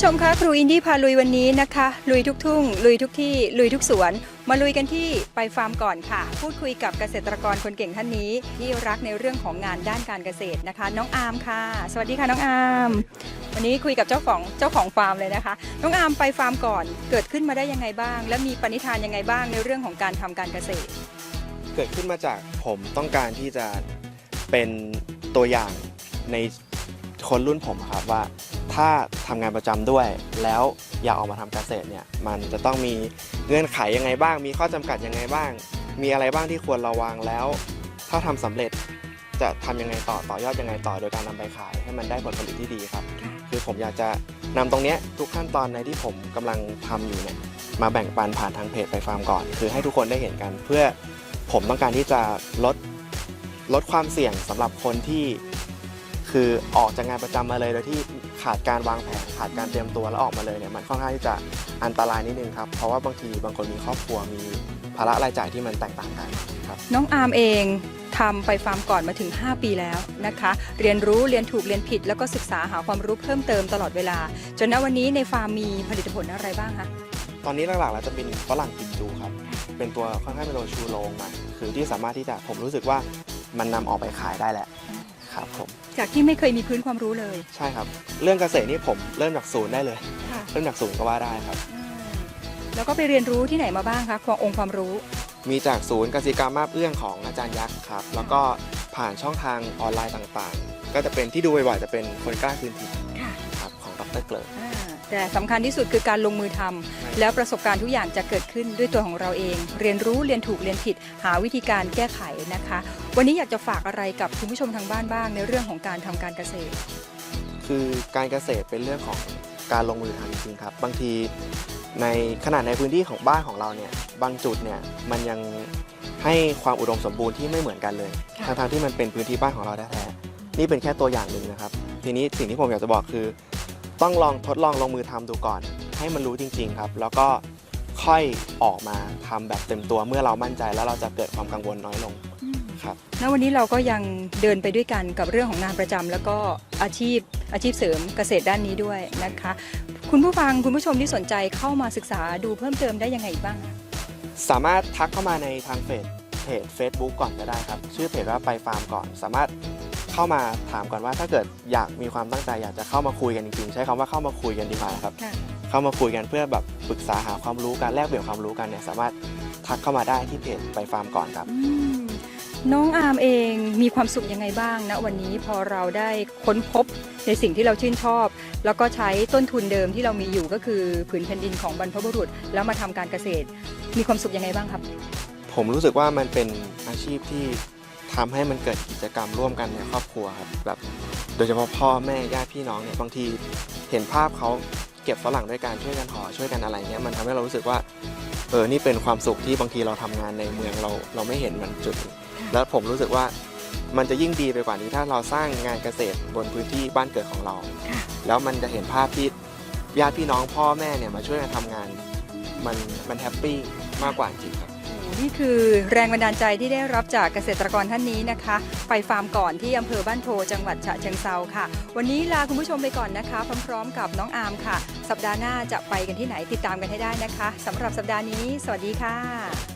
ผู้ชมคะครูอินดี้พาลุยวันนี้นะคะ ลุยทุกทุ่ง ลุยทุกที่ ลุยทุกสวน มาลุยกันที่ไปฟาร์มก่อนค่ะ พูดคุยกับเกษตรกรคนเก่งท่านนี้ ที่รักในเรื่องของงานด้านการเกษตรนะคะ น้องอาร์มค่ะ สวัสดีค่ะน้องอาร์มวันนี้คุยกับเจ้าของเจ้าของฟาร์มเลยนะคะ น้องอาร์มไปฟาร์มก่อนเกิดขึ้นมาได้ยังไงบ้าง และมีปณิธานยังไงบ้างในเรื่องของการทำการเกษตร เกิดขึ้นมาจากผมต้องการที่จะเป็นตัวอย่างในคนรุ่นผมครับว่า ถ้าทำงานประจำด้วย แล้วอยากออกมาทำเกษตรเนี่ยมันจะต้องมีเงื่อนไขยังไงบ้าง มีข้อจำกัดยังไงบ้าง มีอะไรบ้างที่ควรระวังแล้ว ถ้าทำสำเร็จจะทำยังไงต่อต่อยอดยังไงต่อโดยการนำไปขาย ให้มันได้ผลผลิตที่ดีครับ คือผมอยากจะนำตรงนี้ทุกขั้นตอนในที่ผมกำลังทำอยู่เนี่ยมาแบ่งปันผ่านทางเพจไปฟาร์มก่อน คือให้ทุกคนได้เห็นกันเพื่อผมต้องการที่จะลดลดความเสี่ยงสำหรับคนที่คือออกจากงานประจำมาเลยโดยที่ ขาดการวางแผนขาดการเตรียมตัวแล้วออกมาเลยเนี่ยมันค่อนข้างที่จะอันตรายนิดนึงครับ เพราะว่าบางทีบางคนมีครอบครัวมีภาระรายจ่ายที่มันแตกต่างกันครับ น้องอาร์มเองทำไปฟาร์มก่อนมาถึง 5 ปีแล้วนะคะ เรียนรู้เรียนถูกเรียนผิด แล้วก็ศึกษาหาความรู้เพิ่มเติมตลอดเวลา จนณวันนี้ในฟาร์มมีผลิตผลอะไรบ้างคะตอนนี้หลักๆแล้วจะเป็นฝรั่งกิมจูครับ เป็นตัวค่อนข้างเป็นตัวชูโรงหน่อยคือที่สามารถที่จะผมรู้สึกว่ามันนำออกไปขายได้แหละ ครับผมจากที่ไม่เคยมีพื้นความรู้เลยใช่ครับ เรื่องเกษตรนี่ผมเริ่มจากศูนย์ได้เลย ค่ะเริ่มจากศูนย์ก็ว่าได้ครับแล้วก็ไปเรียนรู้ที่ไหนมาบ้างคะความองค์ความรู้ มีจากศูนย์กสิกรรมมาบเอื้องของอาจารย์ยักษ์ครับแล้วก็ผ่านช่องทางออนไลน์ต่างๆ ก็จะเป็นที่ดูบ่อยๆจะเป็นคนกล้าคืนถิ่นค่ะ ครับของดรเกลิร์อ่า แต่สำคัญที่สุดคือการลงมือทำแล้วประสบการณ์ทุกอย่างจะเกิดขึ้นด้วยตัวของเราเอง เรียนรู้เรียนถูกเรียนผิด หาวิธีการแก้ไขนะคะ วันนี้อยากจะฝากอะไรกับคุณผู้ชมทางบ้านบ้าง ในเรื่องของการทำการเกษตร คือการเกษตรเป็นเรื่องของการลงมือทำจริงๆครับ บางทีในขนาดในพื้นที่ของบ้านของเราเนี่ยบางจุดเนี่ยมันยังให้ความอุดมสมบูรณ์ที่ไม่เหมือนกันเลยค่ะทั้งๆที่มันเป็นพื้นที่บ้านของเราแท้ๆนี่เป็นแค่ตัวอย่างหนึ่งนะครับ ทีนี้สิ่งที่ผมอยากจะบอกคือ ต้องลองทดลองลงมือทำดูก่อน ให้มันรู้จริง ๆ ครับ แล้วก็ค่อยออกมาทำแบบเต็มตัวเมื่อเรามั่นใจแล้วเราจะเกิดความกังวลน้อยลงครับณวันนี้เราก็ยังเดินไปด้วยกันกับเรื่องของงานประจำแล้วก็อาชีพอาชีพเสริมเกษตรด้านนี้ด้วยนะคะ คุณผู้ฟังคุณผู้ชมที่สนใจเข้ามาศึกษาดูเพิ่มเติมได้ยังไงบ้างคะสามารถทักเข้ามาในทางเพจเพจ Facebook ก่อนก็ได้ครับ ชื่อเพจว่าไปฟาร์มก่อน สามารถ เข้ามาถามก่อนว่าถ้าเกิดอยากมีความตั้งใจอยากจะเข้ามาคุยกันจริงๆ ใช้คำว่าเข้ามาคุยกันดีกว่านะครับค่ะเข้ามาคุยกันเพื่อแบบปรึกษาหาความรู้การแลกเปลี่ยนความรู้กันเนี่ยสามารถทักเข้ามาได้ที่เพจไปฟาร์มก่อนครับอืมน้องอาร์มเองมีความสุขยังไงบ้างณวันนี้พอเราได้ค้นพบในสิ่งที่เราชื่นชอบ แล้วก็ใช้ต้นทุนเดิมที่เรามีอยู่ก็คือผืนแผ่นดินของบรรพบุรุษ แล้วมาทำการเกษตร มีความสุขยังไงบ้างครับ ผมรู้สึกว่ามันเป็นอาชีพที่ ทำให้มันเกิดกิจกรรมร่วมกันในครอบครัวครับแบบโดยเฉพาะพ่อแม่ญาติพี่น้องเนี่ยบางทีเห็นภาพเขาเก็บฝรั่งด้วยการช่วยกันห่อช่วยกันอะไรเงี้ยมันทำให้เรารู้สึกว่าเออนี่เป็นความสุขที่บางทีเราทำงานในเมืองเราเราไม่เห็นมันจุดนี้แล้วผมรู้สึกว่ามันจะยิ่งดีไปกว่านี้ถ้าเราสร้างงานเกษตรบนพื้นที่บ้านเกิดของเราค่ะแล้วมันจะเห็นภาพที่ญาติพี่น้องพ่อแม่เนี่ยมาช่วยกันทำงาน มันมันแฮปปี้มากกว่าจริงครับ นี่คือแรงบันดาลใจที่ได้รับจากเกษตรกรท่านนี้นะคะ ไปฟาร์มก่อนที่อำเภอบ้านโพจังหวัดฉะเชิงเซาค่ะ วันนี้ลาคุณผู้ชมไปก่อนนะคะ พร้อมๆ กับน้องอาร์มค่ะ สัปดาห์หน้าจะไปกันที่ไหนติดตามกันให้ได้นะคะสำหรับสัปดาห์นี้ สวัสดีค่ะ